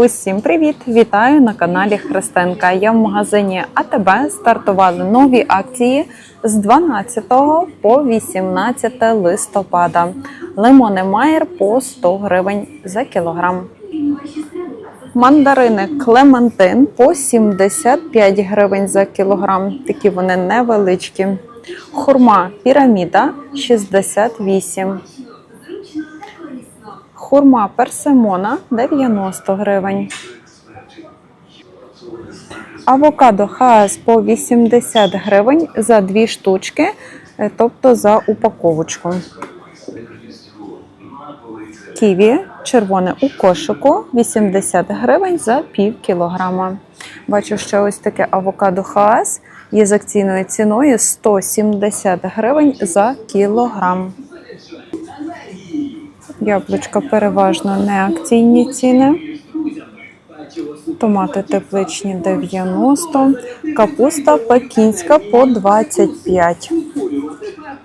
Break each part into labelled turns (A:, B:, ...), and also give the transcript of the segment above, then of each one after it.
A: Усім привіт! Вітаю на каналі Христенка. Я в магазині АТБ стартували нові акції з 12 по 18 листопада. Лимони Майер по 100 гривень за кілограм. Мандарини Клементин по 75 гривень за кілограм. Такі вони невеличкі. Хурма піраміда 68. Хурма персимона 90 гривень. Авокадо хаас по 80 гривень за дві штучки, е, тобто за упаковочку. Ківі червоне у кошику 80 гривень за пів кілограма. Бачу, що ось таке авокадо хаас є з акційною ціною 170 гривень за кілограм. Яблучка переважно не акційні ціни. Томати тепличні 90, капуста пекінська по 25.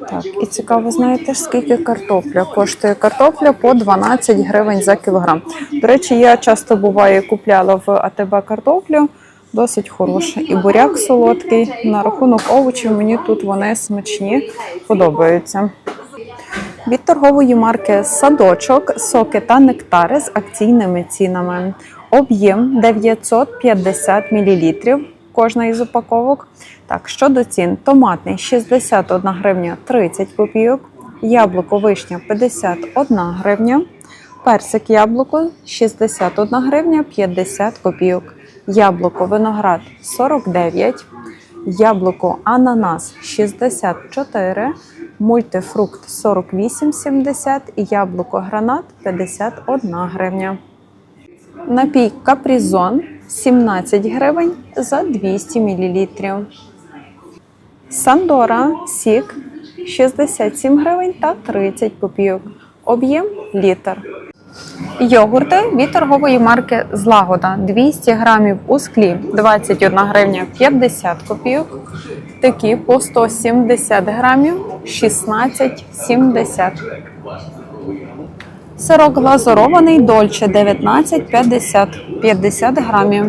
A: Так, і цікаво, знаєте скільки картопля коштує картопля по 12 гривень за кілограм. До речі, я часто буваю купляла в АТБ картоплю, досить хороша. І буряк солодкий. На рахунок овочів мені тут вони смачні, подобаються. Від торгової марки Садочок, соки та нектари з акційними цінами. Об'єм 950 мл. Кожна із упаковок. Так, щодо цін: томатний 61 гривня 30 копійок, яблуко вишня 51 гривня, персик яблуко 61 гривня 50 копійок, яблуко виноград 49, яблуко ананас 64, мультифрукт 48,70 і яблуко гранат 51 гривня. Напій капрізон 17 гривень за 200 мл. Сандора сік 67 гривень та 30 копійок. Об'єм літр. Йогурти від торгової марки Злагода 200 грамів у склі 21 гривня 50 копійок. Такі по 170 грамів 16,70. Сирок глазурований Дольче 19,50 50 грамів.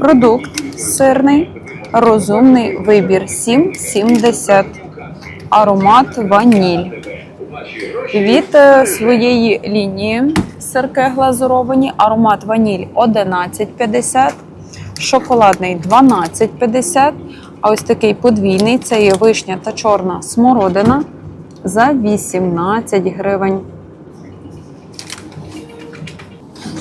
A: Продукт сирний, розумний вибір 7,70. Аромат ваніль. Від е, своєї лінії сирки глазуровані, аромат ваніль 11,50, шоколадний 12,50. А ось такий подвійний це є вишня та чорна смородина за 18 гривень.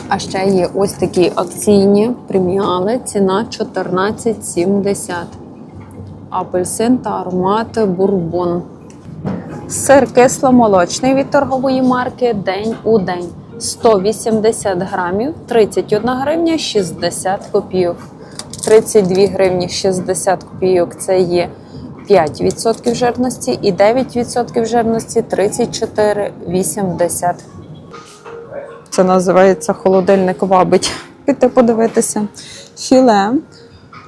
A: А ще є ось такі акційні преміали. Ціна 14,70. Апельсин та аромат бурбон. Сир кисломолочний від торгової марки День у день. 180 грамів, 31 гривня 60 копійок. 32 гривні 60 копійок це є 5% жирності і 9% жирності 34,80. Це називається холодильник вабить. Піти подивитися. Філе,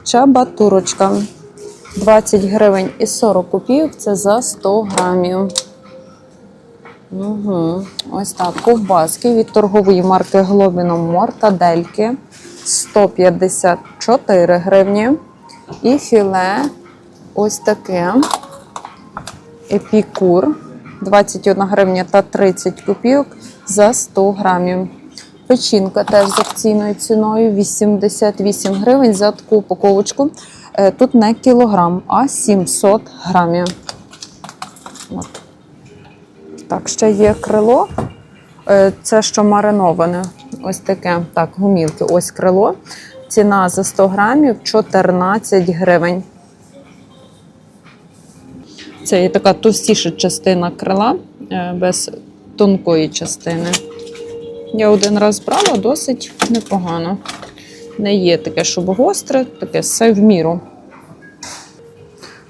A: чабатурочка. 20 гривень і 40 копійок це за 100 грамів. Угу. Ось так. Ковбаски від торгової марки Глобіно Мортадельки 154 гривні. І філе ось таке. Епікур 21 гривня та 30 копійок за 100 грамів. Печінка теж з акційною ціною 88 гривень за таку упаковочку. Е, Тут не кілограм, а 700 грамів. От. Так, ще є крило. Е, Це що мариноване. Ось таке. Так, гумілки. Ось крило. Ціна за 100 грамів 14 гривень. Це є така товстіша частина крила е, без тонкої частини. Я один раз брала досить непогано. Не є таке, щоб гостре, таке все в міру.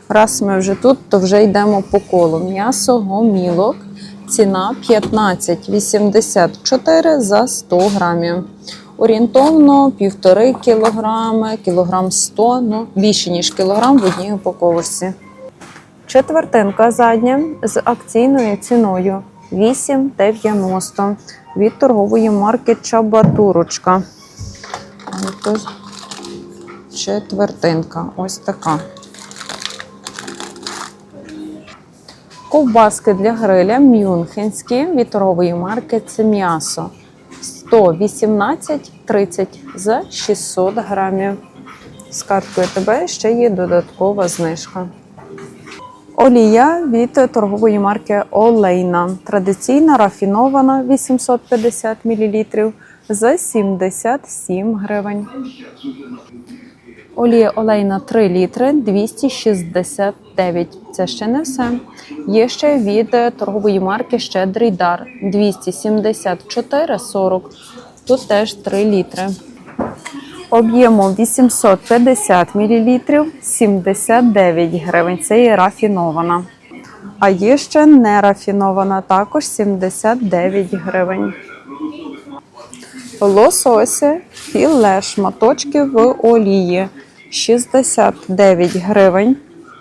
A: Раз ми вже тут, то вже йдемо по колу. М'ясо гомілок. Ціна 15,84 за 100 грамів. Орієнтовно півтори кілограми, кілограм 100, ну більше ніж кілограм в одній упаковочці. Четвертинка задня з акційною ціною 8,90 від торгової марки Чабатурочка. Четвертинка. Ось така. Ковбаски для гриля мюнхенські від торгової марки це м'ясо 118,30 за 600 грамів. З карткою ТБ ще є додаткова знижка. Олія від торгової марки Олейна. Традиційна рафінована 850 мл за 77 гривень. Олія олейна 3 літри 269. Це ще не все. Є ще від торгової марки Щедрий дар 274,40. Тут теж 3 літри. Об'ємом 850 мл 79 гривень. Це є рафінована. А є ще не рафінована, також 79 гривень. Лосося, філе, шматочки в олії 69 гривень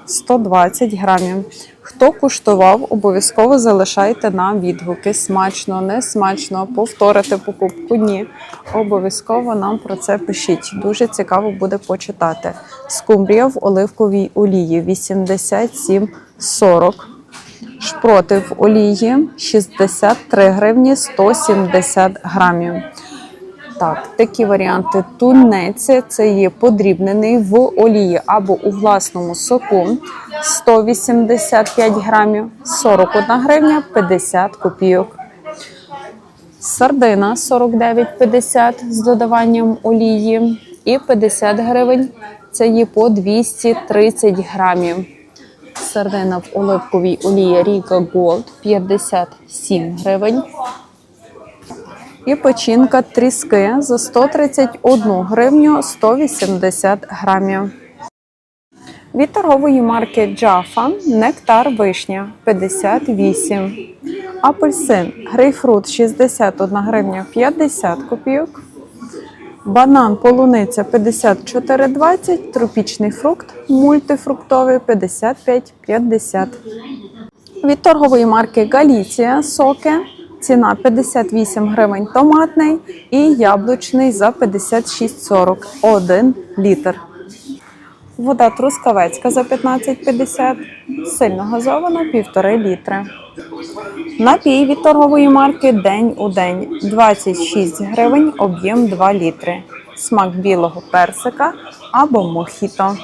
A: 120 грамів. Хто куштував, обов'язково залишайте нам відгуки. Смачно, не смачно, повторити покупку. Ні. Обов'язково нам про це пишіть. Дуже цікаво буде почитати. Скумбрія в оливковій олії 87,40. Шпроти в олії 63 гривні 170 грамів. Так, такі варіанти тунець це є подрібнений в олії або у власному соку 185 грамів, 41 гривня 50 копійок. Сардина 49,50 з додаванням олії і 50 гривень це є по 230 грамів. Сардина в оливковій олії Ріка Gold 57 гривень. І печінка тріски за 131 гривню 180 грамів. Від торгової марки Джафа нектар вишня 58. Апельсин грейпфрут 61 гривня 50 копійок. Банан полуниця 54,20, тропічний фрукт мультифруктовий 55,50. Від торгової марки Галіція соки ціна 58 гривень томатний і яблучний за 56,40 1 літр. Вода трускавецька за 15,50, сильно газована 1,5 літри. Напій від торгової марки День у день 26 гривень, об'єм 2 літри. Смак білого персика або мохіто.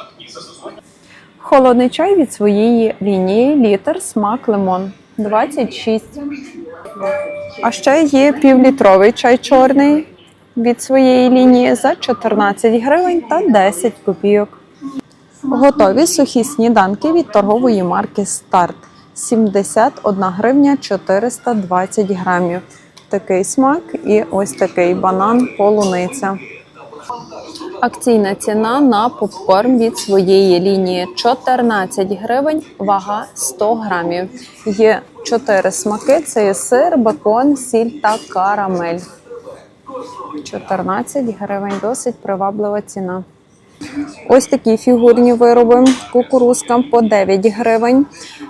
A: Холодний чай від своєї лінії літр смак лимон 26. А ще є півлітровий чай чорний від своєї лінії за 14 гривень та 10 копійок. Готові сухі сніданки від торгової марки Старт 71 гривня 420 грамів. Такий смак і ось такий банан полуниця. Акційна ціна на попкорн від своєї лінії 14 гривень, вага 100 грамів. Є 4 смаки: це є сир, бекон, сіль та карамель. 14 гривень, досить приваблива ціна. Ось такі фігурні вироби. Кукурузка по 9 гривень,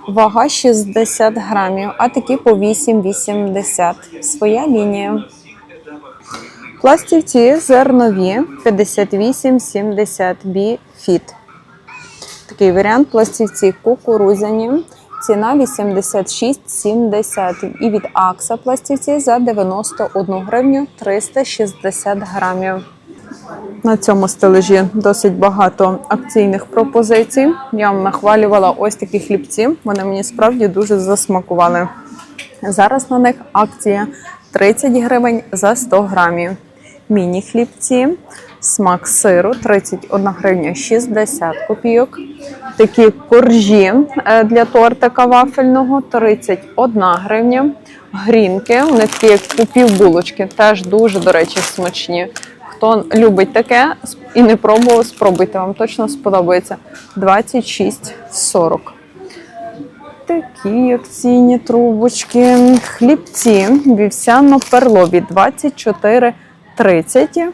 A: вага 60 грамів, а такі по 8,80. Своя лінія. Пластівці зернові 58,70 біфіт. Такий варіант пластівці кукурузяні. Ціна 86,70. І від Акса пластівці за 91 гривню 360 грамів. На цьому стележі досить багато акційних пропозицій. Я вам нахвалювала ось такі хлібці. Вони мені справді дуже засмакували. Зараз на них акція 30 гривень за 100 грамів. Міні-хлібці, смак сиру 31 гривня 60 копійок. Такі коржі е, для тортика вафельного 31 гривня. Грінки, вони такі як у півбулочки, теж дуже, до речі, смачні. Хто любить таке і не пробував, спробуйте, вам точно сподобається. 26,40. Такі акційні трубочки. Хлібці вівсяно-перлові 24,30.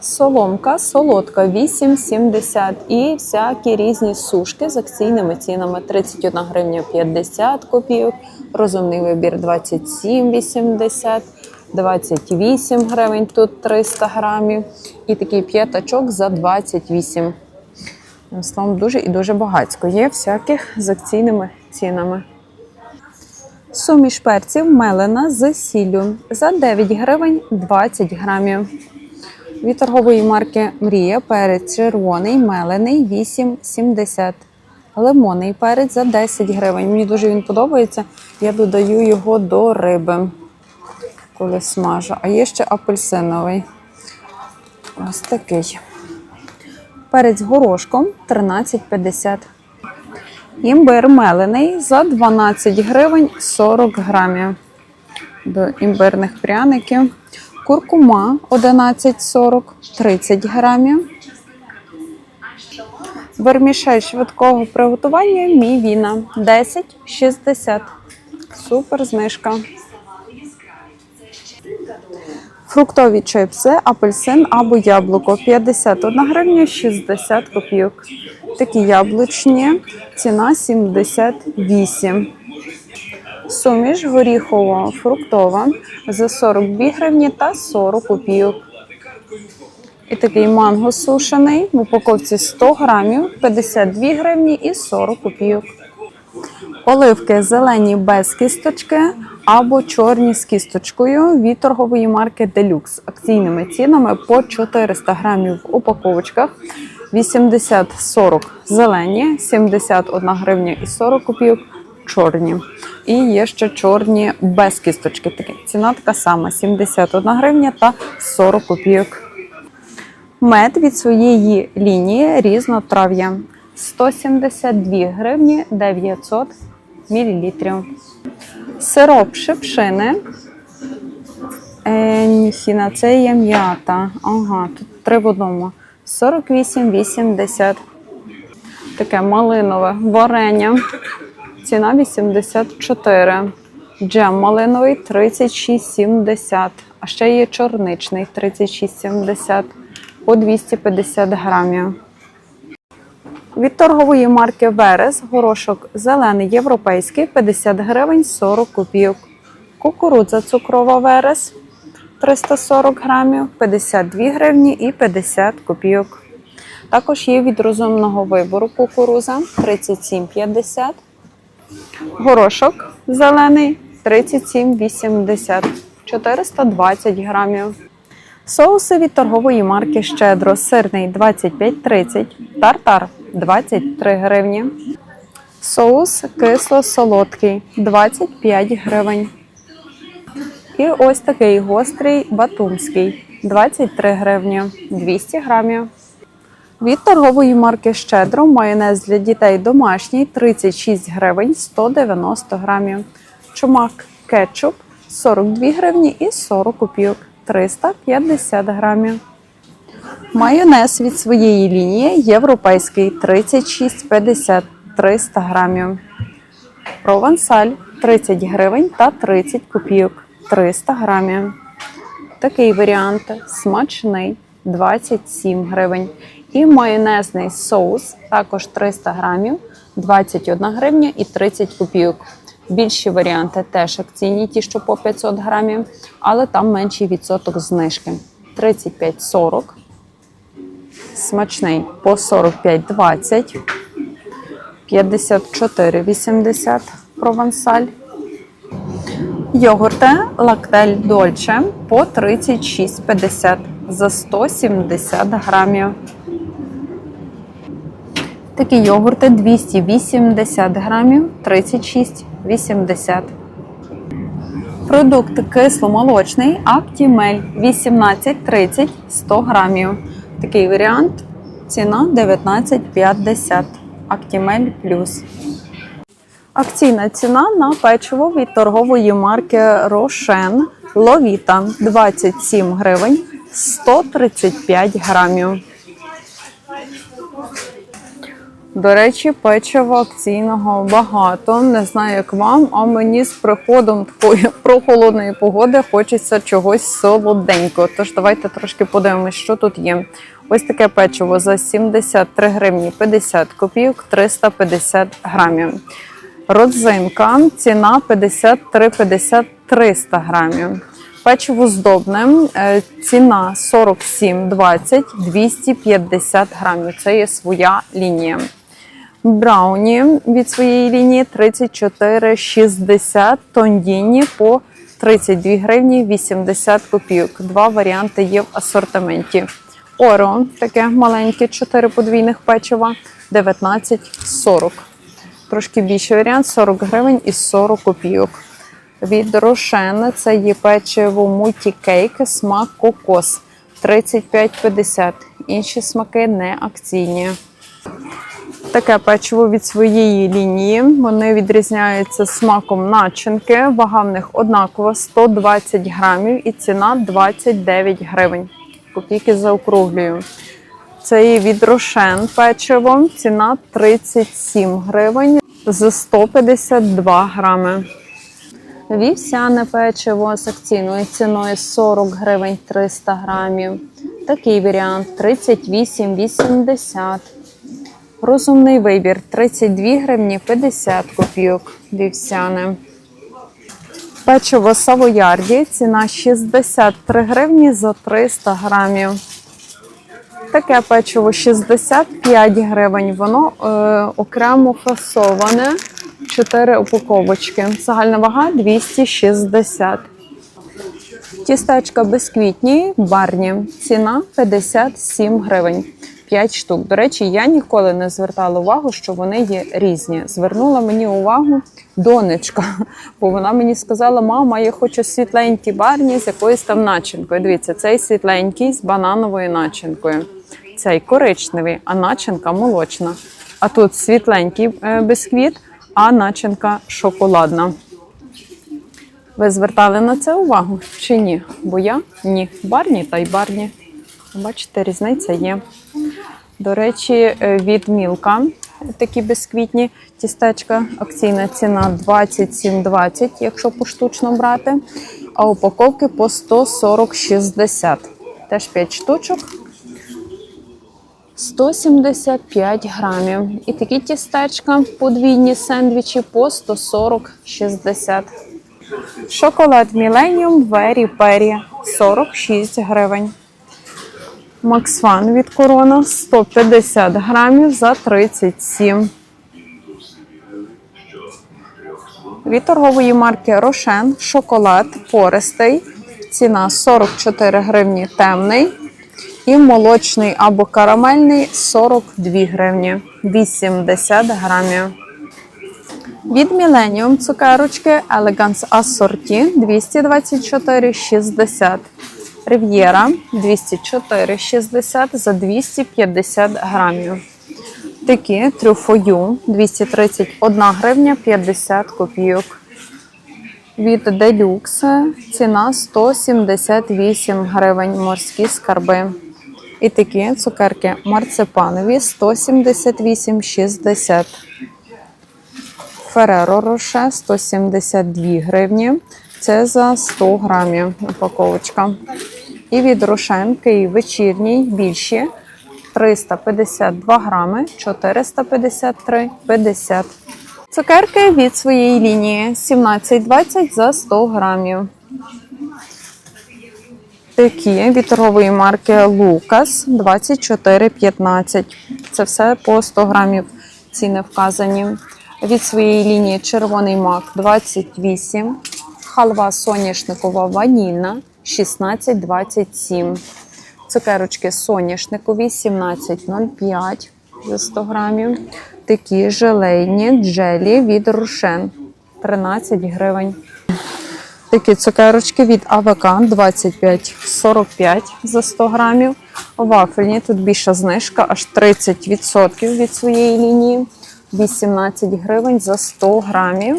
A: Соломка солодка 8,70 і всякі різні сушки з акційними цінами 31 гривня 50 копійок, розумний вибір 27,80, 28 гривень, тут 300 грамів. І такий п'ятачок за 28. Словом, дуже і дуже багатько. Є всяких з акційними цінами. Суміш перців мелена з сіллю за 9 гривень 20 грамів. Від торгової марки Мрія перець червоний мелений 8,70. Лимонний перець за 10 гривень. Мені дуже він подобається. Я додаю його до риби, коли смажу. А є ще апельсиновий. Ось такий. Перець горошком 13,50. Імбир мелений за 12 гривень 40 грамів. До імбирних пряників. Куркума 11,40 30 грамів. Вермішель швидкого приготування мівіна 10,60. Супер знижка. Фруктові чипси, апельсин або яблуко 51 гривня 60 копійок. Такі яблучні, ціна 78. Суміш горіхово-фруктова за 42 гривні та 40 копійок. І такий манго сушений в упаковці 100 грамів, 52 гривні і 40 копійок. Оливки зелені без кісточки або чорні з кісточкою від торгової марки Deluxe. Акційними цінами по 400 грамів в упаковочках. 80-40 зелені, 71 гривня і 40 копійок чорні. І є ще чорні без кісточки. Такі. Ціна така сама: 71 гривня та 40 копійок. Мед від своєї лінії різнотрав'я 172 гривні 900 мл. Сироп шипшини. Е, ніхіна, це є м'ята. Ага, тут три в одному. 48,80. Таке малинове варення. Ціна 84. Джем малиновий 36,70. А ще є чорничний 36,70 по 250 грамів. Від торгової марки Верес горошок зелений європейський 50 гривень 40 копійок. Кукурудза цукрова Верес 340 грамів 52 гривні і 50 копійок. Також є від розумного вибору кукуруза 37,50. Горошок зелений 37,80 420 грамів. Соуси від торгової марки Щедро сирний 25,30, тартар 23 гривні. Соус кисло-солодкий 25 гривень. І ось такий гострий батумський 23 гривні 200 грамів. Від торгової марки Щедро майонез для дітей домашній 36 гривень 190 грамів. Чумак кетчуп 42 гривні і 40 копійок 350 грамів. Майонез від своєї лінії європейський 36,50 300 грамів. Провансаль 30 гривень та 30 копійок 300 грамів. Такий варіант смачний 27 гривень. І майонезний соус також 300 грамів, 21 гривня і 30 копійок. Більші варіанти теж акційні, ті, що по 500 грамів, але там менший відсоток знижки. 35,40. Смачний по 45,20. 54,80 провансаль. Йогурти лактель Дольче по 36,50 за 170 грамів. Такі йогурти 280 грамів 36,80. Продукт кисломолочний Актімель 18,30 100 грамів. Такий варіант. Ціна 19,50. Актімель плюс. Акційна ціна на печиво від торгової марки Рошен Ловіта 27 гривень 135 грамів. До речі, печива акційного багато. Не знаю, як вам, а мені з приходом такої прохолодної погоди хочеться чогось солоденького. Тож давайте трошки подивимось, що тут є. Ось таке печиво за 73 гривні 50 копійок, 350 грамів. Родзинка, ціна 53,50 300 грамів. Печиво здобне, е, ціна 47,20, 250 грамів. Це є своя лінія. Брауні від своєї лінії 34,60, тондіні по 32 гривні 80 копійок. Два варіанти є в асортименті. Оро, таке маленьке, 4 подвійних печива, 19,40. Трошки більший варіант 40 гривень і 40 копійок. Від Рошен це є печиво мультікейк, смак кокос 35,50. Інші смаки не акційні. Таке печиво від своєї лінії. Вони відрізняються смаком начинки. Вага в них однакова 120 грамів і ціна 29 гривень. Копійки заокруглюю. Це є від Рошен печиво. Ціна 37 гривень за 152 грами. Вівсяне печиво з акційною ціною 40 гривень 300 грамів. Такий варіант 38,80. Розумний вибір 32 гривні 50 копійок вівсяне. Печиво Савоярді, ціна 63 гривні за 300 грамів. Таке печиво 65 гривень. Воно е, окремо фасоване. 4 упаковочки. Загальна вага 260. Тістечка безквітні, барні. Ціна 57 гривень. 5 штук. До речі, я ніколи не звертала увагу, що вони є різні. Звернула мені увагу донечка, бо вона мені сказала: мама, я хочу світленькі барні з якоюсь там начинкою. Дивіться, цей світленький з банановою начинкою. Цей коричневий, а начинка молочна. А тут світленький е, бисквіт, а начинка шоколадна. Ви звертали на це увагу чи ні? Бо я ні. Барні та й барні. Бачите, різниця є. До речі, е, від Мілка такі безквітні тістечка. Акційна ціна 27,20, якщо поштучно брати. А упаковки по 140,60. Теж 5 штучок. 175 грамів. І такі тістечка подвійні сендвічі по 140,60. Шоколад Millennium Very Peri 46 гривень. Максфан від корона 150 грамів за 37. Від торгової марки Рошен шоколад пористий. Ціна 44 гривні темний. І молочний або карамельний 42 гривні 80 грамів. Від Millennium цукерочки Elegance Assorti 224,60. Рив'єра 204,60 за 250 грамів. Такі трюфою 231 гривня 50 копійок. Від Deluxe ціна 178 гривень морські скарби. І такі цукерки марципанові 178,60. Фереро Роше 172 гривні. Це за 100 грамів упаковочка. І від Рошен Київ вечірній більші 352 грами, 453,50. Цукерки від своєї лінії 17,20 за 100 грамів. Такі від торгової марки Лукас 24,15. Це все по 100 грамів ціни вказані. Від своєї лінії червоний мак 28, халва соняшникова ванільна 16,27. Цукерочки соняшникові 17,05 за 100 грамів. Такі желейні джелі від Рушен 13 гривень. Такі цукерочки від АВК 25,45 за 100 грамів. Вафельні тут більша знижка, аж 30% від своєї лінії. 18 гривень за 100 грамів.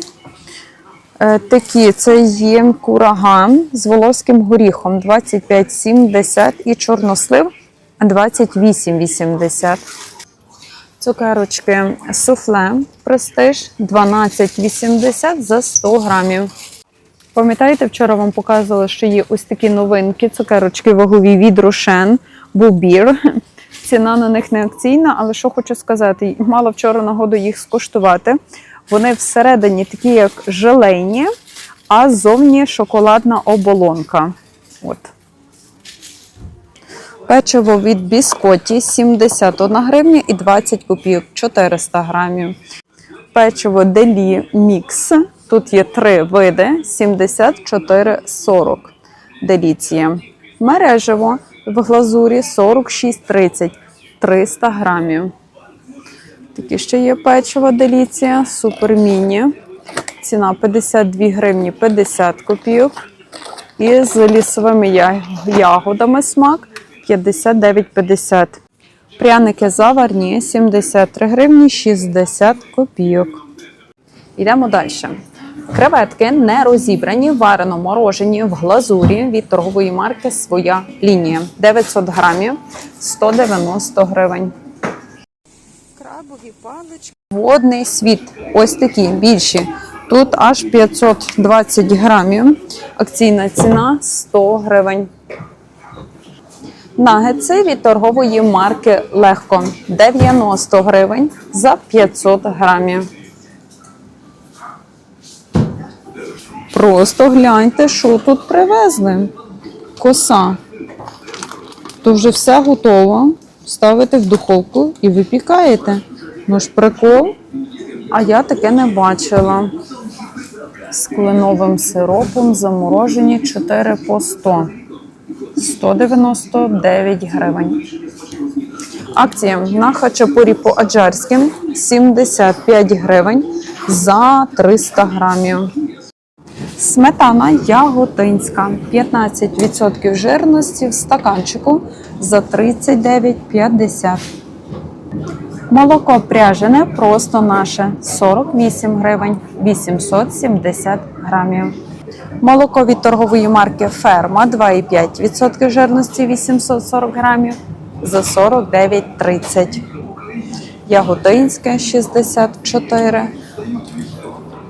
A: Е, Такі це є кураган з волоським горіхом 25,70 і чорнослив 28,80. Цукерочки суфле престиж 12,80 за 100 грамів. Пам'ятаєте, вчора вам показувала, що є ось такі новинки, цукерочки вагові від Рошен, Бубір. Ціна на них не акційна, але що хочу сказати, мала вчора нагоду їх скуштувати. Вони всередині такі, як желейні, а ззовні шоколадна оболонка. От. Печиво від біскоті 71 гривня і 20 копійок 400 грамів. Печиво Делі Мікс. Тут є три види 74,40. Деліція. Мережево в глазурі 46,30 300 грамів. Такі ще є печиво Деліція, супер міні. Ціна 52 гривні 50 копійок. І з лісовими ягодами смак 59,50. Пряники заварні 73 гривні 60 копійок. Йдемо далі. Креветки не розібрані, варено морожені в глазурі від торгової марки Своя лінія. 900 грамів 190 гривень. Крабові палички. Водний світ. Ось такі більші. Тут аж 520 грамів. Акційна ціна 100 гривень. Нагетси від торгової марки Легко 90 гривень за 500 грамів. Просто гляньте, що тут привезли. Коса. То вже все готово. Ставите в духовку і випікаєте. Ну ж прикол. А я таке не бачила. З кленовим сиропом заморожені 4 по 100. 199 гривень. Акція на хачапурі по аджарським 75 гривень за 300 грамів. Сметана яготинська 15% жирності в стаканчику за 39,50. Молоко пряжене просто наше 48 гривень 870 грамів. Молоко від торгової марки Ферма 2,5% жирності 840 грамів за 49,30. Яготинське 64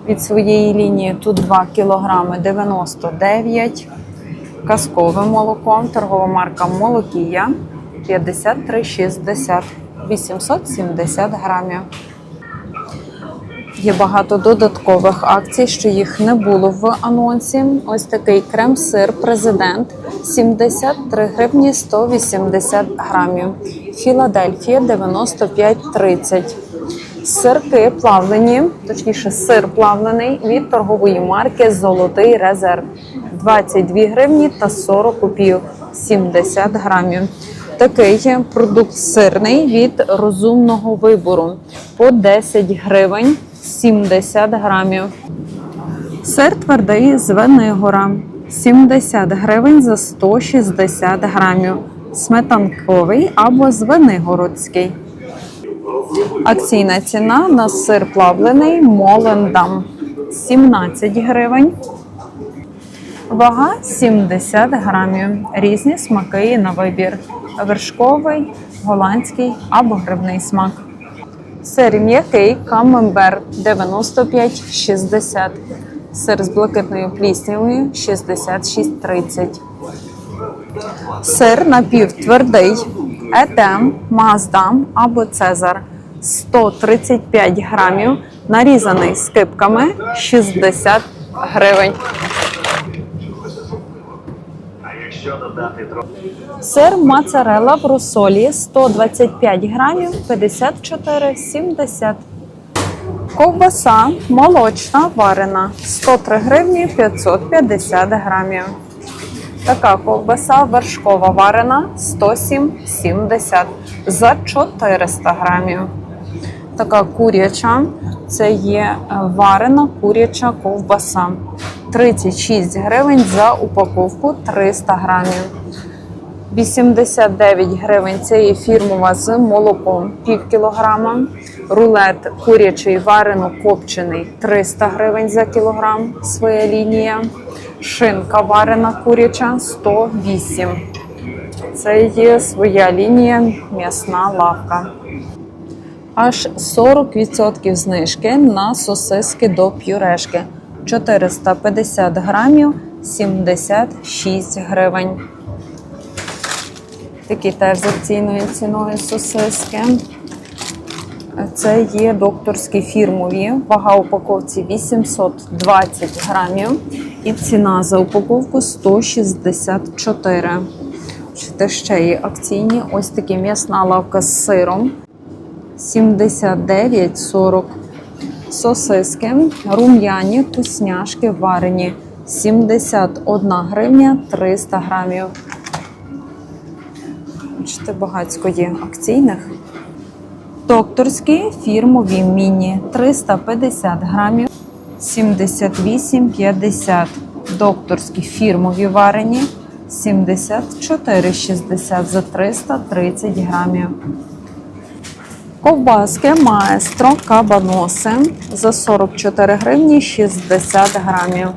A: від своєї лінії. Тут 2 кг 99. Казкове молоко, торгова марка Молокія 53,60 870 грамів. Є багато додаткових акцій, що їх не було в анонсі. Ось такий крем-сир президент 73 гривні 180 грамів. Філадельфія 95,30. Сирки плавлені, точніше, сир плавлений від торгової марки Золотий резерв 22 гривні та 40 копійок 70 грамів. Такий продукт сирний від розумного вибору по 10 гривень 70 грамів. Сир твердий з Венигора 70 гривень за 160 грамів. Сметанковий або звенигородський. Акційна ціна на сир плавлений Молендам 17 гривень. Вага 70 грамів. Різні смаки на вибір: вершковий, голландський або грибний смак. Сир м'який камембер 95,60. Сир з блакитною пліснявою 66,30. Сир напівтвердий етем, маздам або цезар 135 грамів, нарізаний скипками 60 гривень. Сир моцарелла в русолі 125 грамів 54,70. Ковбаса молочна варена 103 гривні 550 грамів. Така ковбаса вершкова варена 107,70 за 400 грамів. Така куряча це є е, варена куряча ковбаса. 36 гривень за упаковку 300 грамів. 89 гривень це є фірмова з молоком пів кілограма. Рулет курячий варено копчений 300 гривень за кілограм. Своя лінія. Шинка варена куряча 108. Це є своя лінія м'ясна лавка. Аж 40% знижки на сосиски до пюрешки. 450 грамів 76 гривень. Такі теж з акційною ціною сосиски. Це є докторські фірмові. Вага упаковці 820 грамів. І ціна за упаковку 164. Бачите, ще є акційні. Ось такі м'ясна лавка з сиром. 79,40. Сосиски, рум'яні, тусняшки, варені. 71 гривня 300 грамів. Бачите, багацько є акційних. Докторські фірмові міні 350 грамів 78,50. Докторські фірмові варені 74,60 за 330 грамів. Ковбаски маестро кабаноси за 44 гривні 60 грамів.